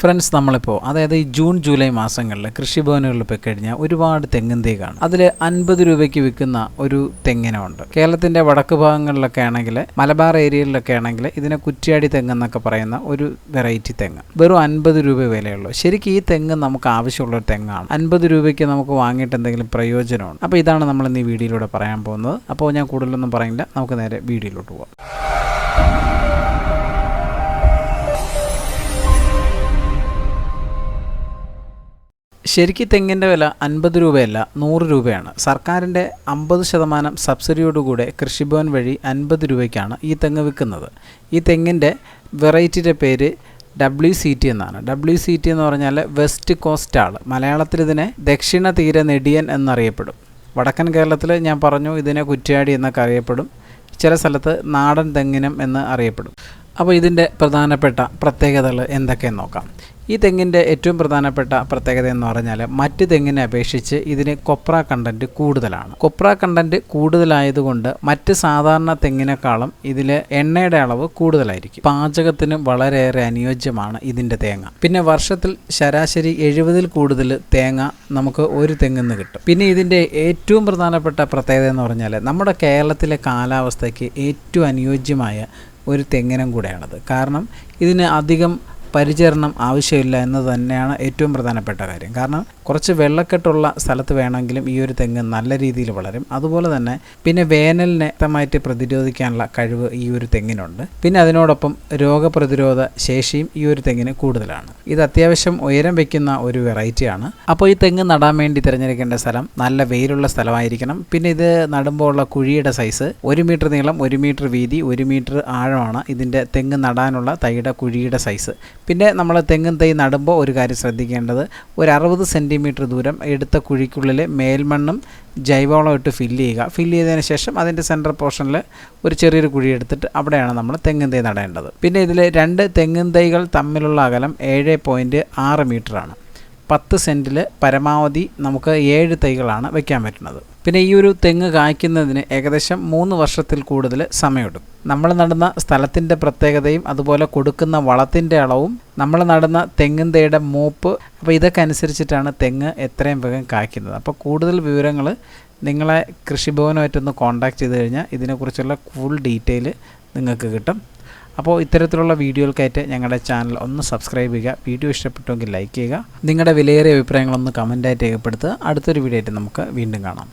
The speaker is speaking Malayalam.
ഫ്രണ്ട്സ് നമ്മളിപ്പോൾ അതായത് ഈ ജൂൺ ജൂലൈ മാസങ്ങളിൽ കൃഷിഭവനുകളിൽ പോയി കഴിഞ്ഞാൽ ഒരുപാട് തെങ്ങിൻ തൈ കാണും. അതിൽ അൻപത് രൂപയ്ക്ക് വിൽക്കുന്ന ഒരു തെങ്ങിനുണ്ട് കേരളത്തിന്റെ വടക്ക് ഭാഗങ്ങളിലൊക്കെ ആണെങ്കിൽ മലബാർ ഏരിയയിലൊക്കെ ആണെങ്കിൽ ഇതിനെ കുറ്റിയാടി തെങ്ങ് എന്നൊക്കെ പറയുന്ന ഒരു വെറൈറ്റി തെങ്ങ്. വെറും അൻപത് രൂപ വിലയുള്ളൂ ശരിക്കും ഈ തെങ്ങ് നമുക്ക് ആവശ്യമുള്ള ഒരു തെങ്ങാണ്. അൻപത് രൂപയ്ക്ക് നമുക്ക് വാങ്ങിയിട്ട് എന്തെങ്കിലും പ്രയോജനമുണ്ട്. അപ്പോൾ ഇതാണ് നമ്മൾ ഇന്ന് ഈ വീഡിയോയിലൂടെ പറയാൻ പോകുന്നത്. അപ്പോൾ ഞാൻ കൂടുതലൊന്നും പറയില്ല. നമുക്ക് നേരെ വീഡിയോയിലോട്ട് പോകാം ശരിക്കും തെങ്ങിന്റെ വില അൻപത് രൂപയല്ല നൂറ് രൂപയാണ്. സർക്കാരിന്റെ അമ്പത് ശതമാനം സബ്സിഡിയോടുകൂടെ കൃഷിഭവൻ വഴി അൻപത് രൂപയ്ക്കാണ് ഈ തെങ്ങ് വിൽക്കുന്നത്. ഈ തെങ്ങിന്റെ വെറൈറ്റിയുടെ പേര് ഡബ്ല്യു സി ടി എന്നാണ്. ഡബ്ല്യു സി ടി എന്ന് പറഞ്ഞാൽ വെസ്റ്റ് കോസ്റ്റ് ആൾ മലയാളത്തിൽ ഇതിനെ ദക്ഷിണ തീര നെടിയൻ എന്നറിയപ്പെടും. വടക്കൻ കേരളത്തിൽ ഞാൻ പറഞ്ഞു ഇതിനെ കുറ്റ്യാടി എന്നൊക്കെ അറിയപ്പെടും. ചില സ്ഥലത്ത് നാടൻ തെങ്ങിനം എന്ന് അറിയപ്പെടും. അപ്പോൾ ഇതിന്റെ പ്രധാനപ്പെട്ട പ്രത്യേകതകൾ എന്തൊക്കെയെന്ന് നോക്കാം. ഈ തെങ്ങിന്റെ ഏറ്റവും പ്രധാനപ്പെട്ട പ്രത്യേകത എന്ന് പറഞ്ഞാൽ മറ്റ് തെങ്ങിനെ അപേക്ഷിച്ച് ഇതിന് കൊപ്ര കണ്ടന്റ് കൂടുതലാണ്. കൊപ്ര കണ്ടന്റ് കൂടുതലായതുകൊണ്ട് മറ്റ് സാധാരണ തെങ്ങിനേക്കാളും ഇതിൽ എണ്ണയുടെ അളവ് കൂടുതലായിരിക്കും. പാചകത്തിന് വളരെയേറെ അനുയോജ്യമാണ് ഇതിന്റെ തേങ്ങ. പിന്നെ വർഷത്തിൽ ശരാശരി എഴുപതിൽ കൂടുതൽ തേങ്ങ നമുക്ക് ഒരു തെങ്ങിൽ തെങ്ങിന്ന് കിട്ടും. പിന്നെ ഇതിന്റെ ഏറ്റവും പ്രധാനപ്പെട്ട പ്രത്യേകത എന്ന് പറഞ്ഞാൽ നമ്മുടെ കേരളത്തിലെ കാലാവസ്ഥയ്ക്ക് ഏറ്റവും അനുയോജ്യമായ ഒരു തെങ്ങിനം കൂടെയാണത്. കാരണം ഇതിന് അധികം പരിചരണം ആവശ്യമില്ല എന്ന് തന്നെയാണ് ഏറ്റവും പ്രധാനപ്പെട്ട കാര്യം. കാരണം കുറച്ച് വെള്ളക്കെട്ടുള്ള സ്ഥലത്ത് വേണമെങ്കിലും ഈ ഒരു തെങ്ങ് നല്ല രീതിയിൽ വളരും. അതുപോലെ തന്നെ പിന്നെ വേനലിനെ വ്യക്തമായിട്ട് പ്രതിരോധിക്കാനുള്ള കഴിവ് ഈ ഒരു തെങ്ങിനുണ്ട്. പിന്നെ അതിനോടൊപ്പം രോഗപ്രതിരോധ ശേഷിയും ഈ ഒരു തെങ്ങിന് കൂടുതലാണ്. ഇത് അത്യാവശ്യം ഉയരം വയ്ക്കുന്ന ഒരു വെറൈറ്റിയാണ്. അപ്പോൾ ഈ തെങ്ങ് നടാൻ വേണ്ടി തിരഞ്ഞെടുക്കേണ്ട സ്ഥലം നല്ല വെയിലുള്ള സ്ഥലമായിരിക്കണം. പിന്നെ ഇത് നടുമ്പോൾ ഉള്ള കുഴിയുടെ സൈസ് ഒരു മീറ്റർ നീളം ഒരു മീറ്റർ വീതി ഒരു മീറ്റർ ആഴമാണ് ഇതിന്റെ തെങ്ങ് നടാനുള്ള തൈയുടെ കുഴിയുടെ സൈസ്. പിന്നെ നമ്മൾ തെങ്ങും തൈ നടുമ്പോൾ ഒരു കാര്യം ശ്രദ്ധിക്കേണ്ടത് ഒരു അറുപത് സെന്റിമീറ്റർ ദൂരം എടുത്ത കുഴിക്കുള്ളിൽ മേൽമണ്ണും ജൈവവളം ഇട്ട് ഫില്ല് ചെയ്യുക. ഫില്ല് ചെയ്തതിന് ശേഷം അതിന്റെ സെന്റർ പോർഷനിൽ ഒരു ചെറിയൊരു കുഴി എടുത്തിട്ട് അവിടെയാണ് നമ്മൾ തെങ്ങും തൈ നടേണ്ടത്. പിന്നെ ഇതിൽ രണ്ട് തെങ്ങും തൈകൾ തമ്മിലുള്ള അകലം ഏഴ് പോയിന്റ് ആറ് മീറ്ററാണ് പത്ത് സെന്റിൽ പരമാവധി നമുക്ക് ഏഴ് തൈകളാണ് വയ്ക്കാൻ പറ്റുന്നത്. പിന്നെ ഈ ഒരു തെങ്ങ് കായ്ക്കുന്നതിന് ഏകദേശം മൂന്ന് വർഷത്തിൽ കൂടുതൽ സമയമെടുക്കും. നമ്മൾ നടുന്ന സ്ഥലത്തിന്റെ പ്രത്യേകതയും അതുപോലെ കൊടുക്കുന്ന വളത്തിന്റെ അളവും നമ്മൾ നടുന്ന തെങ്ങിൻ തൈയുടെ മൂപ്പ് അപ്പോൾ ഇതൊക്കെ അനുസരിച്ചിട്ടാണ് തെങ്ങ് എത്രയും വേഗം കായ്ക്കുന്നത്. അപ്പോൾ കൂടുതൽ വിവരങ്ങൾ നിങ്ങളെ കൃഷിഭവനുമായിട്ടൊന്ന് കോൺടാക്ട് ചെയ്ത് കഴിഞ്ഞാൽ ഇതിനെക്കുറിച്ചുള്ള ഫുൾ ഡീറ്റെയിൽ നിങ്ങൾക്ക് കിട്ടും. അപ്പോൾ ഇത്തരത്തിലുള്ള വീഡിയോകൾക്കായിട്ട് ഞങ്ങളുടെ ചാനൽ ഒന്ന് സബ്സ്ക്രൈബ് ചെയ്യുക വീഡിയോ ഇഷ്ടപ്പെട്ടുവെങ്കിൽ ലൈക്ക് ചെയ്യുക നിങ്ങളുടെ വിലയേറിയ അഭിപ്രായങ്ങളൊന്ന് കമന്റായിട്ട് രേഖപ്പെടുത്തുക. അടുത്തൊരു വീഡിയോ ആയിട്ട് നമുക്ക് വീണ്ടും കാണാം.